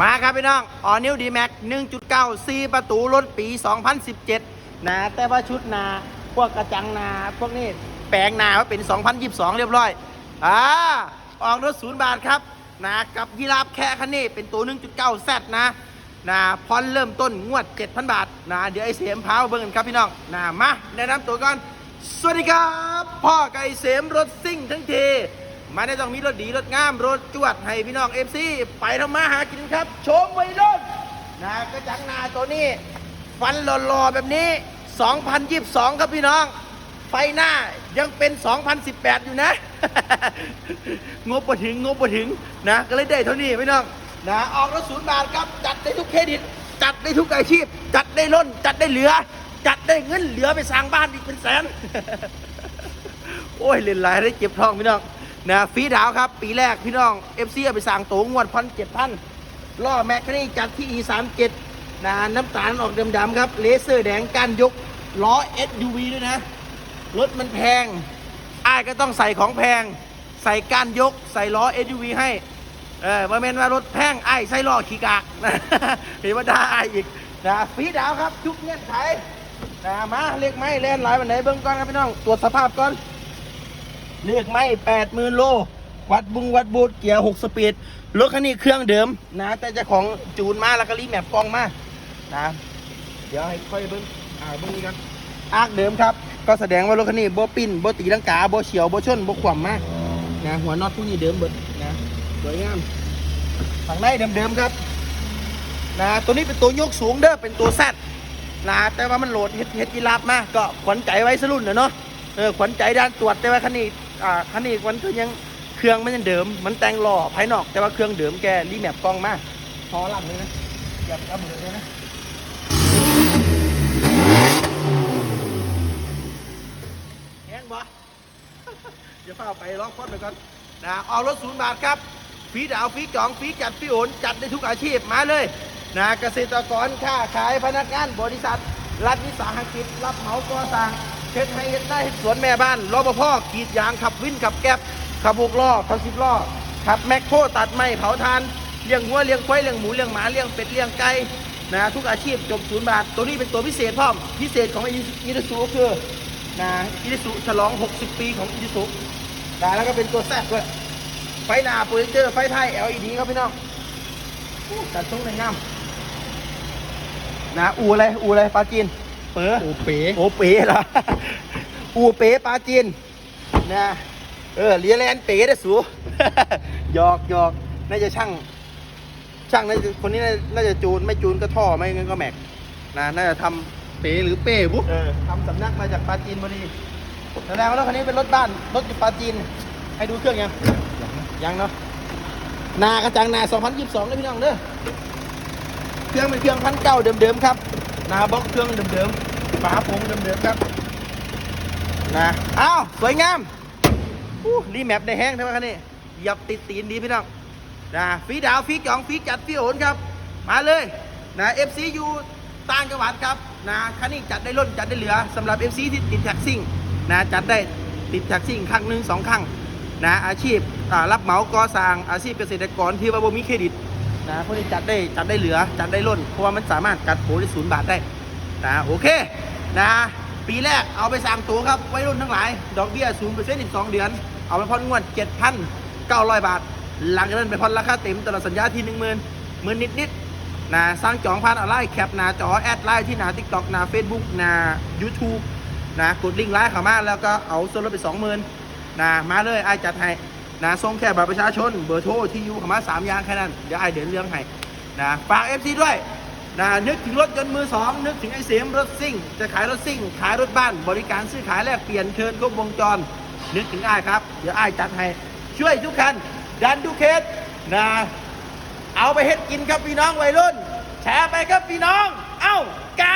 มาครับพี่น้องออนิวดีแม็ก1.9 4ประตูรถปี 2017 นะ แต่ว่าชุดนา พวกกระจังนา พวกนี้แปลงนาว่าเป็น 2022 เรียบร้อย อ่า ออกรถศูนย์บาทครับ นะ กับยีราฟแค่คันนี้ เป็นตัว 1.9แซดนะ นะพอนเริ่มต้นงวด 7,000 บาท นะ เดี๋ยวไอเสมพาวเบิ่งกันครับพี่น้อง นะ มา แนะนำตัวก่อน สวัสดีครับ พ่อไก่เสมรถซิ่งทั้งที มาได้ต้องมีรถดีรถงามรถจวดให้พี่น้องเอฟซีไปทำมาหากินครับโชมไว้รถนะกระจังนาตัวนี้ ฟันหล่อๆแบบนี้ 2022 ครับพี่น้อง ไฟหน้ายังเป็น 2018 อยู่นะ งบประถึงงบประถึงนะ ก็เลยได้เท่านี้พี่น้องนะออกรถศูนย์บาทครับจัดได้ทุกเครดิต จัดได้ทุกอาชีพ จัดได้ล้น จัดได้เหลือ จัดได้เงินเหลือไปสร้างบ้านอีกเป็นแสน โอ้ยเล่นหลายได้เจ็บทองพี่น้อง นะฟรีดาวครับ ปีแรกพี่น้องเอฟซีเอาไปสั่งตัวงวดพันเจ็ดพันล่อแมคคานี่จัดที่ E 3 7นะน้ำตาลออกดำๆครับ เลเซอร์แดงการยกล้อ SUV ด้วยนะ รถมันแพงอ้ายก็ต้องใส่ของแพง ใส่การยกใส่ล้อ SUV ให้เออมาเมนว่ารถแพงไอ้ใส่ล้อขี้กากนะเห็นว่าได้อ้ายอีกนะฟีดาวครับทุกเงื่อนไขนะมาเรียกไม้แล่นหลายวันไหนเบิ่งก่อนครับพี่น้องตรวจสภาพก่อน เลือกไม่แปดหมื่นโล วัดบุงวัดบูดเกียร์หกสปีด รถคันนี้เครื่องเดิมนะ แต่จะของจูนมาแล้วก็รีแมปกองมานะ เดี๋ยวให้ค่อยเบิ้งอ่าเบิ้งนี้กันอาร์คเดิมครับ ก็แสดงว่ารถคันนี้โบปิ้นโบตีลังกาโบเฉียวโบชนโบขวำมากนะหัวน็อตพวกนี้เดิมเบิดนะสวยงามฝั่งในเดิมๆครับนะตัวนี้เป็นตัวยกสูงเด้อเป็นตัวแซดนะแต่ว่ามันโหลดเฮ็ดเฮ็ดยีราฟมาก็ขวัญใจไว้สรุ่นเนาะเออขวัญใจด้านตรวจแต่ว่าคันนี้ อ่าคันนี้มันคือยังเครื่องมันยังเดิม มันแต่งหล่อภายนอก แต่ว่าเครื่องเดิมแกรีแมปกล้องมากพอลำเลยนะอย่าเอามือเลยนะแห้งบ่เดี๋ยวเฝ้าไปล็อกพอดไปก่อนนะเอารถศูนย์บาทครับฟรีดาวฟรีจองฟรีจัดฟรีโอนจัดได้ทุกอาชีพมาเลยนะเกษตรกรค้าขายพนักงานบริษัท รัฐวิสาหกิจ รับเหมาก่อสร้าง เช็ดให้เฮ็ดได้สวนแม่บ้านรปภกรีดยางขับวินขับแก๊บขับหกล้อขับสิบล้อขับแมคโครตัดไม้เผาทานเลี้ยงวัวเลี้ยงควายเลี้ยงหมูเลี้ยงหมาเลี้ยงเป็ดเลี้ยงไก่นะทุกอาชีพจบศูนย์บาท ตัวนี้เป็นตัวพิเศษพร้อมพิเศษของอีซูก็คือนะอีซูฉลอง 60 ปีของอีซูได้แล้วก็เป็นตัวแซดด้วยไฟหน้าโปรเจคเตอร์ไฟท้าย LED ครับพี่น้องอู้จัดทรงในงามนะอูอะไรอูอะไรปลาจีน เป๋อโอเป๋โอเป๋เหรออูเป๋ปลาจีนนะเออเลียแลนเป๋ได้สูหยอกหยอกน่าจะช่าง ช่างน่าจะคนนี้น่าน่าจะจูนไม่จูนก็ท่อไม่งั้นก็แม็กนะน่าจะทำเป๋หรือเป้บุ๊เออทำสำนักมาจากปลาจีนพอดีแสดงว่ารถคันนี้เป็นรถบ้านรถอยู่ปลาจีน ให้ดูเครื่องยังยังเนาะนากระจังนา 2022เลยพี่น้องเด้อเครื่องเป็นเครื่องพันเก้าเดิมๆครับ นาบล็อกเครื่องเดิมๆ ฝาโปร่งเดิมๆครับนะอ้าวสวยงามอู้รีแมปได้แห้งใช่ไหมคันนี้เหยับติดตีนดีพี่น้องนะฟีดาวฟีจองฟีจัดฟีโอนครับ มาเลยนะ FCU ต่างจังหวัดครับนะคันนี้จัดได้ล้นจัดได้เหลือสำหรับ FC ที่ติดแท็กซิ่งนะจัดได้ติดแท็กซิ่งครั้งหนึ่งสองครั้งนะอาชีพรับเหมาก่อสร้างอาชีพเกษตรกรที่ว่าบ่มีเครดิตนะพวกนี้จัดได้จัดได้เหลือจัดได้ล้นเพราะว่ามันสามารถจัดโปรได้ศูนย์บาทได้นะโอเค นะปีแรกเอาไปสั่งตัวครับวัยรุ่นทั้งหลาย ดอกเบี้ยศูนย์เปอร์เซ็นต์อีกสองเดือน เอาไปผ่อนงวดเจ็ดพันเก้าร้อยบาท หลังจากนั้นไปผ่อนราคาเต็มตลอดสัญญาที่หนึ่งหมื่นหมื่นนิดๆนะสร้างจองผ่านออนไลน์แคปหน้าจอแอดไลน์ที่หน้าทิกตอกหน้าเฟซบุ๊กหน้ายูทูบนะกดลิงก์ไลน์เข้ามาแล้วก็เอาส่วนลดไปสองหมื่นนะมาเลยไอ้จัดให้นะส่งแค่บัตรประชาชนเบอร์โทรที่อยู่เข้ามาสามอย่างแค่นั้นเดี๋ยวไอ้เดินเรื่องให้นะฝากเอฟซีด้วย นะนึกถึงรถยนต์มือสองนึกถึงไอเสียมรถซิ่ง จะขายรถซิ่ง ขายรถบ้าน บริการซื้อขายแลกเปลี่ยนเชิญครบวงจร นึกถึงไอ้ายครับ เดี๋ยวไอ้ายจัดให้ช่วยทุกคันดันทุกเคสนะเอาไปเฮ็ดกินครับพี่น้องวัยรุ่น แชร์ไปครับพี่น้อง เอ้ากา